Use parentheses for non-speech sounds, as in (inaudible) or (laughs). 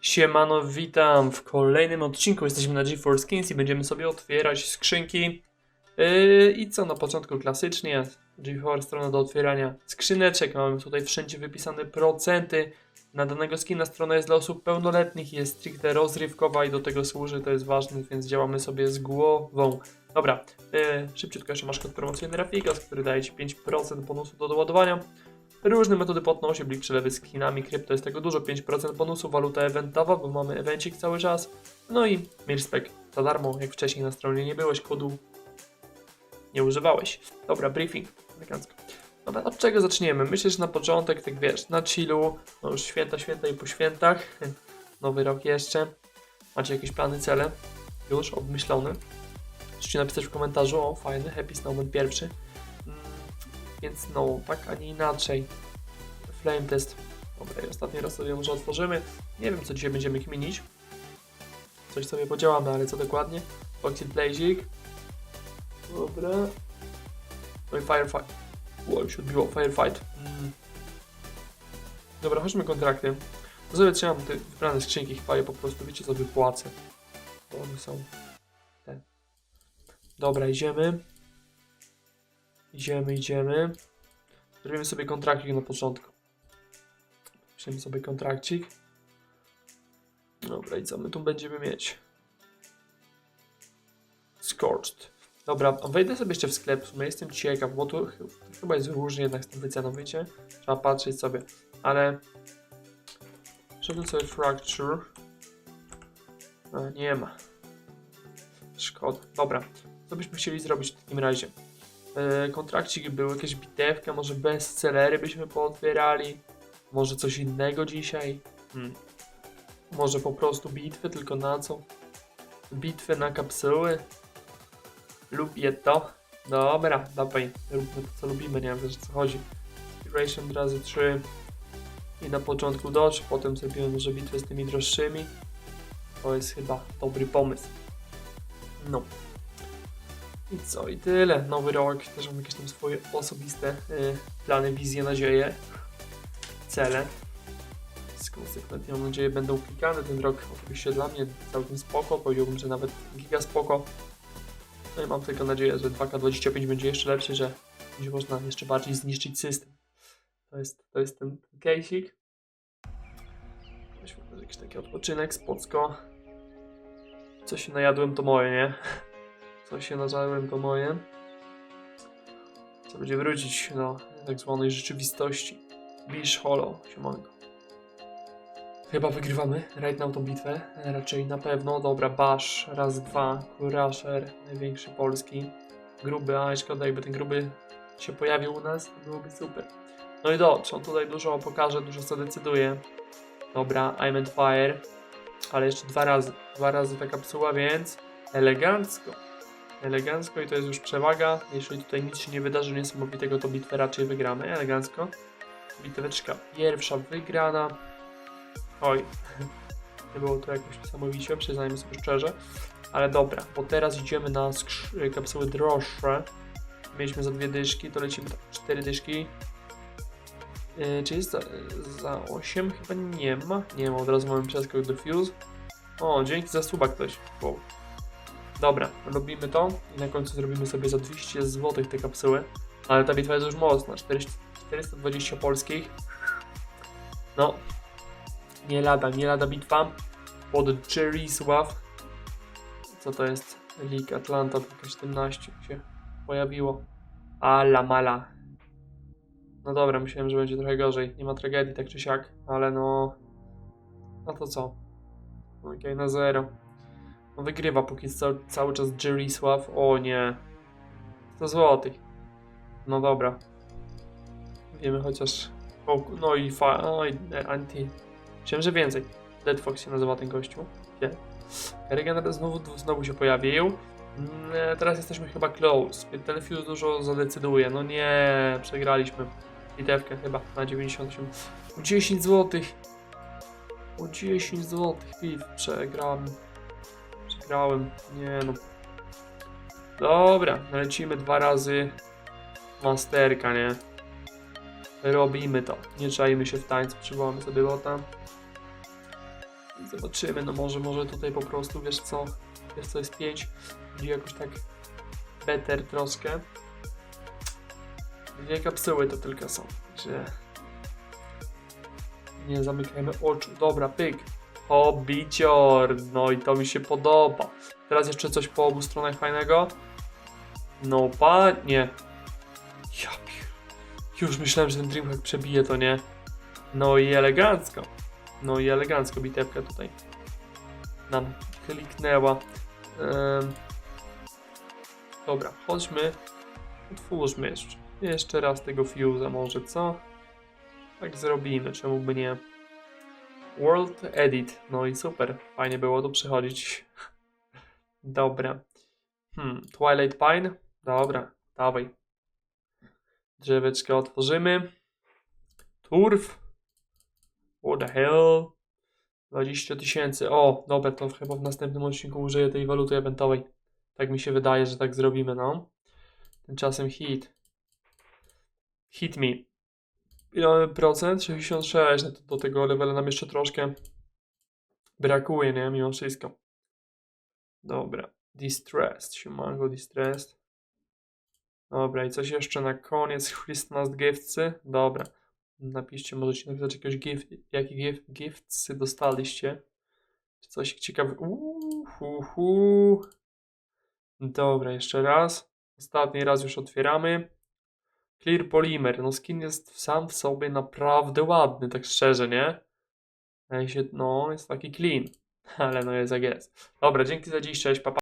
Siemano, witam w kolejnym odcinku. Jesteśmy na GeForce Skins i będziemy sobie otwierać skrzynki. Yy, I co, na początku klasycznie GeForce strona do otwierania skrzyneczek. Mamy tutaj wszędzie wypisane procenty. Na danego skina strona jest dla osób pełnoletnich, jest stricte rozrywkowa i do tego służy, to jest ważne, więc działamy sobie z głową. Dobra, yy, szybciutko jeszcze masz kod promocyjny Rafikas, który daje Ci 5% bonusu do doładowania. Różne metody płatności, blik przelewy z kinami, krypto jest tego dużo, 5% bonusu, waluta eventowa, bo mamy evencik cały czas. No i Milspec za darmo, jak wcześniej na stronie nie byłeś, kodu nie używałeś. Dobra, briefing, elegancko. Dobra, od czego zaczniemy? Myślę, że na początek, tak wiesz, na chillu, no już święta, święta i po świętach, (laughs) nowy rok jeszcze. Macie jakieś plany, cele? Już obmyślone? Możecie napisać w komentarzu, o fajny, happy snowman pierwszy. Więc no, tak, a nie inaczej. Flame test. Dobra, ostatni raz sobie może otworzymy. Nie wiem, co dzisiaj będziemy kminić. Coś sobie podziałamy, ale co dokładnie? Oxid Blazik. Dobra. No i Firefight. Wow, się odbiło. Firefight. Mm. Dobra, chodźmy kontrakty. To sobie trzymam te wybrane skrzynki, chyba je po prostu, wiecie co, wypłacę. Bo one są te. Dobra, idziemy. Idziemy, idziemy. Zrobimy sobie kontrakcik na początku. Piszemy sobie kontrakcik. Dobra, i co my tu będziemy mieć? Scorched. Dobra, wejdę sobie jeszcze w sklep, w sumie jestem ciekaw, bo tu ch- chyba jest różnie jednak z tą wyceną, wiecie? Trzeba patrzeć sobie, ale... Żeby sobie Fracture... A, nie ma. Szkoda. Dobra, co byśmy chcieli zrobić w takim razie? E, kontrakcik był, jakaś bitewka, może bestsellery byśmy pootwierali, może coś innego dzisiaj, hmm. może po prostu bitwy, tylko na co? Bitwy na kapsuły? Lubię to. Dobra, dawaj, róbmy to co lubimy, nie wiem o co chodzi. Inspiration razy 3 i na początku Dodge, potem zrobimy może bitwę z tymi droższymi. To jest chyba dobry pomysł. No. I co, i tyle. Nowy rok, też mam jakieś tam swoje osobiste y, plany, wizje, nadzieje, cele. Konsekwentnie mam nadzieję będą klikane. Ten rok oczywiście dla mnie całkiem spoko, powiedziałbym, że nawet giga spoko. No i mam tylko nadzieję, że 2K25 będzie jeszcze lepszy, że będzie można jeszcze bardziej zniszczyć system. To jest, to jest ten, case'ik. Jakiś taki odpoczynek, spocko. Co się najadłem to moje, nie? Co się nazwałem to moje. Co będzie wrócić do tak zwanej rzeczywistości. Bish Hollow, siemanko. Chyba wygrywamy right now tą bitwę. Raczej na pewno. Dobra, Bash, raz, dwa, Crusher, największy polski. Gruby, a szkoda jakby ten gruby się pojawił u nas, to byłoby super. No i Dodge, on tutaj dużo pokaże, dużo co decyduje. Dobra, I'm Fire. Ale jeszcze dwa razy. Dwa razy ta kapsuła, więc elegancko elegancko i to jest już przewaga. Jeśli tutaj nic się nie wydarzy niesamowitego, to bitwę raczej wygramy elegancko. Biteweczka pierwsza wygrana. Oj, (laughs) nie było to jakoś niesamowicie, przyznajmy sobie szczerze. Ale dobra, bo teraz idziemy na skrz- kapsuły droższe. Mieliśmy za dwie dyszki, to lecimy tak, cztery dyszki. Yy, czy jest za, za 8? Chyba nie ma. Nie ma, od razu mamy przeskok do Fuse. O, dzięki za suba ktoś. Wow. Dobra, robimy to i na końcu zrobimy sobie za 200 zł te kapsuły. Ale ta bitwa jest już mocna, 400 420 polskich. No, nie lada, nie lada bitwa pod Jerrysław. Co to jest? League Atlanta 17 się pojawiło. Ala mala. No dobra, myślałem, że będzie trochę gorzej. Nie ma tragedii tak czy siak, ale no... No to co? Okej, na zero. No wygrywa póki co cały czas Jerrysław. O nie. 100 złotych. No dobra. Wiemy chociaż... O, no i fa... Oj, e, anti... Myślałem, że więcej. Dead Fox się nazywa ten gościu. Nie. Regener znowu, znowu się pojawił. Mm, e, Teraz jesteśmy chyba close. Ten fuse dużo zadecyduje. No nie, przegraliśmy. Bitewkę chyba na 98. O 10 złotych. O 10 złotych. Piw, przegrałem. Nie no. Dobra, lecimy dwa razy. Masterka, nie? Robimy to. Nie czajmy się w tańcu, przywołamy sobie bota. Zobaczymy, no może, może tutaj po prostu, wiesz co, wiesz co jest 5, będzie jakoś tak better troszkę. Dwie kapsuły to tylko są, że nie zamykajmy oczu. Dobra, pyk. O, bicior, no i to mi się podoba. Teraz jeszcze coś po obu stronach fajnego. No panie. Ja. Już myślałem, że ten Dreamhack przebije to, nie? No i elegancko. No i elegancko bitewka tutaj nam kliknęła. Em, dobra, chodźmy. Otwórzmy jeszcze. Jeszcze raz tego fuse'a może, co? Tak zrobimy, czemu by nie? World Edit. No i super. Fajnie było tu przychodzić. Dobra. Hmm, Twilight Pine. Dobra, dawaj. Drzeweczkę otworzymy. Turf. What the hell? 20 tysięcy. O, dobra, to chyba w następnym odcinku użyję tej waluty eventowej. Tak mi się wydaje, że tak zrobimy, no. Tymczasem hit. Hit me. Ile procent? 66. No to do tego levela nam jeszcze troszkę brakuje, nie? Mimo wszystko. Dobra. Distressed. Siemango Distressed. Dobra, i coś jeszcze na koniec. Christmas giftsy. Dobra. Napiszcie, możecie napisać jakieś gift, jakie gift, giftsy dostaliście. Coś ciekawego. Uuu, hu, hu. Dobra, jeszcze raz. Ostatni raz już otwieramy. Clear Polymer. No skin jest sam w sobie naprawdę ładny, tak szczerze, nie? No, jest taki clean. (laughs) Ale no jest jak jest. Dobra, dzięki za dziś, cześć, papa.